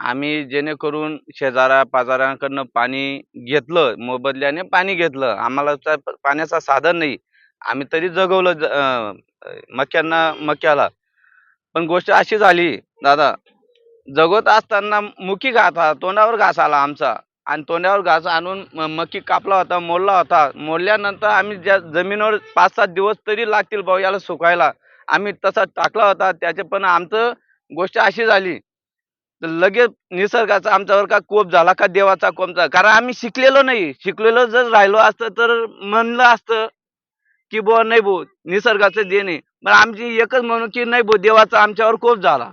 आम्ही जेणेकरून शेजारा पाजारांकडनं पाणी घेतलं मोबदल्याने पाणी घेतलं. आम्हाला तर पाण्याचा साधन नाही. आम्ही तरी जगवलं ज- मक्यांना मक्याला. पण गोष्ट अशी झाली दादा जगवत असताना मुकी घास आला तोंडावर घास आला आमचा. आणि तोंडावर घास आणून म- कापला होता मोडला होता. मोडल्यानंतर आम्ही ज्या जमिनीवर पाच सात दिवस तरी लागतील भाऊ याला सुकायला आम्ही तसा टाकला होता. त्याचे पण आमचं गोष्ट अशी झाली तर लगेच निसर्गाचा आमच्यावर का कोप झाला का देवाचा कोपचा कारण आम्ही शिकलेलो नाही. शिकलेलो जर राहिलो असतं तर म्हणलं असतं की बुवा नाही भाऊ निसर्गाचं देणे पण आमची एकच म्हणू की नाही भाऊ देवाचा आमच्यावर कोप झाला.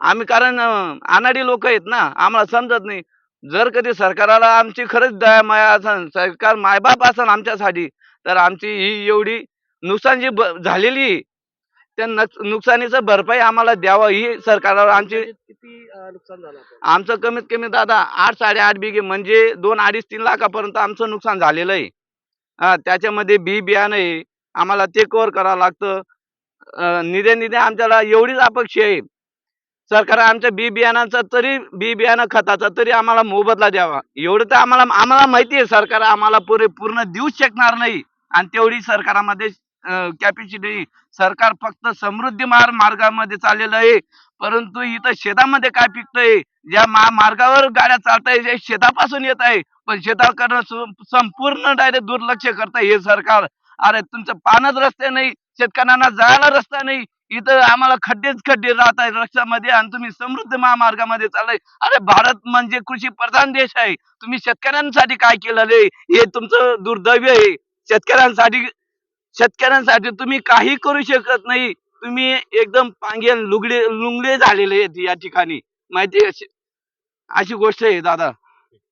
आम्ही कारण अनाडी लोक आहेत ना आम्हाला समजत नाही. जर कधी सरकाराला आमची खरंच दया माया असन सरकार मायबाप असन आमच्यासाठी तर आमची ही एवढी नुकसान जी झालेली त्या नुकसानीचं भरपाई आम्हाला द्यावं ही सरकारावर आमची आमचं कमीत कमी दादा आठ साडेआठ बिघे म्हणजे दोन अडीच तीन लाखापर्यंत आमचं नुकसान झालेलं आहे. हा त्याच्यामध्ये बी बियाणं आहे. आम्हाला ते कव्हर करावं लागतं. अं, निधी आमच्याला एवढीच अपेक्षा आहे. सरकार आमच्या बी बियाणाचा तरी बी बियाणं खताचा तरी आम्हाला मोबदला द्यावा. एवढं तर आम्हाला आम्हाला माहिती आहे सरकार आम्हाला पुरे पूर्ण देऊच शकणार नाही. आणि तेवढी सरकारामध्ये कॅपॅसिटी सरकार फक्त समृद्धी मार मार्गामध्ये चाललेलं आहे. परंतु इथं शेतामध्ये काय पिकतंय? ज्या मार्गावर गाड्या चालताय जे शेतापासून येत आहे. पण शेताकडनं संपूर्ण डायरेक्ट दुर्लक्ष करताय हे सरकार. अरे तुमचं पानच रस्ते नाही शेतकऱ्यांना जायला रस्ता नाही. इथं आम्हाला खड्डेच खड्डे राहत आहे रस्त्यामध्ये आणि तुम्ही समृद्ध महामार्गामध्ये चाललाय. अरे भारत म्हणजे कृषी प्रधान देश आहे. तुम्ही शेतकऱ्यांसाठी काय केलेलं हे तुमचं दुर्दैव आहे. शेतकऱ्यांसाठी शेतकऱ्यांसाठी तुम्ही काही करू शकत नाही. तुम्ही एकदम पांगे लुगडे लुंगडे झालेले आहेत या ठिकाणी. माहिती आहे अशी- अशी गोष्ट आहे दादा.